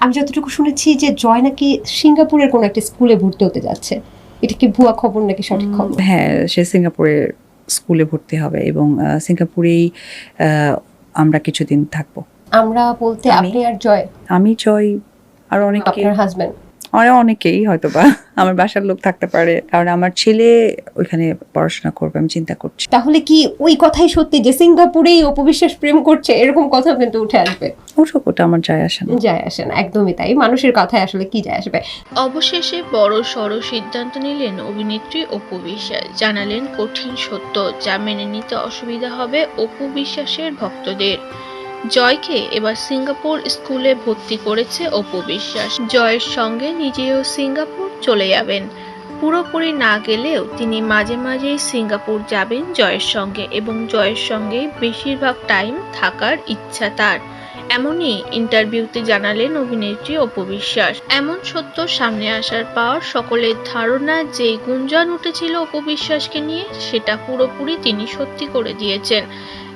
আমি যতটুকু শুনেছি যে জয় নাকি সিঙ্গাপুরের কোনো একটা স্কুলে ভর্তি হতে যাচ্ছে। এটা কি ভুয়া খবর নাকি সঠিক খবর? হ্যাঁ সে সিঙ্গাপুরের স্কুলে ভর্তি হবে এবং সিঙ্গাপুরেই আমরা কিছুদিন থাকব। আমরা বলতে আমি- আপনি আর জয়। আমি জয় আর অনেক আপনার হাজবেন্ড আর অনেকেই হয়তো বা আমার বাসার লোক থাকতে পারে কারণ আমার ছেলে ওইখানে পড়াশোনা করবে আমি চিন্তা করছি। তাহলে কি ওই কথাই সত্যি যে সিঙ্গাপুরেই অপবিশ্বাস প্রেম করছে? এরকম কথা কিন্তু উঠে আসবে। ওঠো ওটা আমার যায় আসে না। যায় আসে না একদমই তাই। মানুষের কথায় আসলে কি যায় আসবে? অবশেষে বড় সড় সিদ্ধান্ত নিলেন অভিনেত্রী অপু বিশ্বাস। জানালেন কঠিন সত্য যা মেনে নিতে অসুবিধা হবে অপু বিশ্বাসের ভক্তদের। জয়কে এবার সিঙ্গাপুর স্কুলে ভর্তি করেছে অপু বিশ্বাস। জয়ের সঙ্গে নিজেও সিঙ্গাপুর চলে যাবেন। পুরোপুরি না গেলেও তিনি মাঝে মাঝেই সিঙ্গাপুর যাবেন জয়ের সঙ্গে এবং জয়ের সঙ্গে বেশিরভাগ টাইম থাকার ইচ্ছা তার। এমনই ইন্টারভিউতে জানালেন অভিনেত্রী অপু বিশ্বাস। এমন সত্য সামনে আসার পর সকলের ধারণা যে গুঞ্জন উঠেছিল অপু বিশ্বাসকে নিয়ে, সেটা পুরোপুরি তিনি সত্যি করে দিয়েছেন।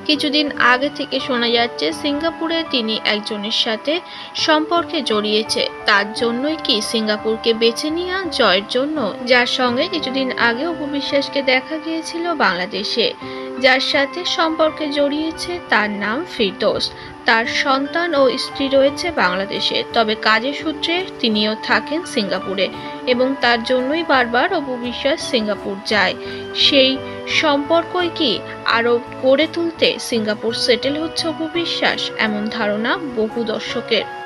কিছুদিন আগে থেকে শোনা যাচ্ছে সিঙ্গাপুরে তিনি একজনের সাথে সম্পর্কে জড়িয়েছে। তার জন্যই কি সিঙ্গাপুরকে বেছে নেওয়া জয়ের জন্য? যার সঙ্গে কিছুদিন আগে অপু বিশ্বাসকে দেখা গিয়েছিল বাংলাদেশে। যার সাথে সম্পর্কে জড়িয়েছে তার নাম ফিরদোস। তার সন্তান ও স্ত্রী রয়েছে বাংলাদেশে। তবে কাজের সূত্রে তিনিও থাকেন সিঙ্গাপুরে। এবং তার জন্যই বারবার অপু বিশ্বাস সিঙ্গাপুর যায়। সেই সম্পর্কই কি আরও গড়ে তুলতে সিঙ্গাপুর সেটেল হচ্ছে অপু বিশ্বাস? এমন ধারণা বহু দর্শকের।